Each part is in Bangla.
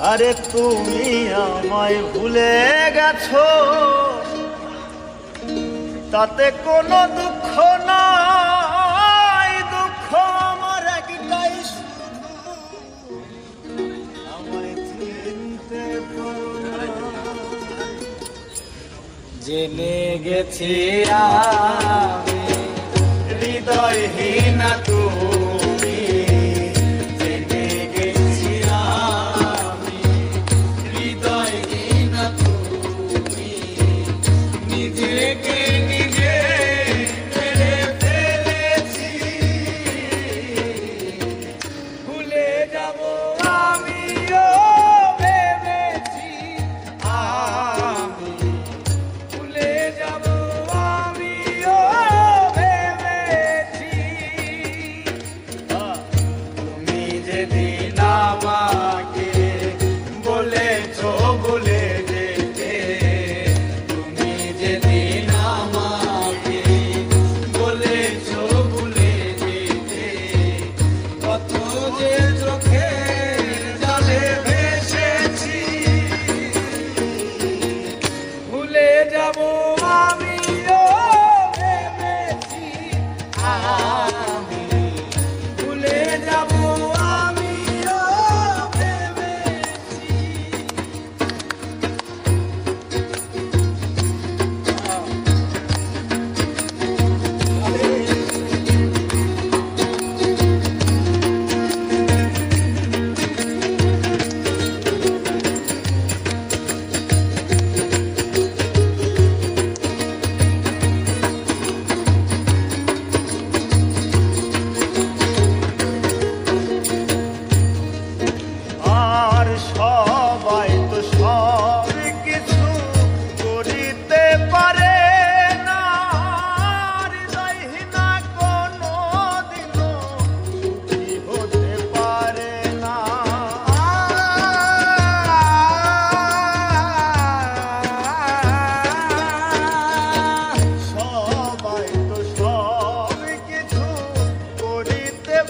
আরে তুমি আমায় ভুলে গেছো। তাতে কোনো দুঃখ নাই, দুঃখ আমার একটাই আমায় চিনতে জেনে গেছি আমি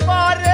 Por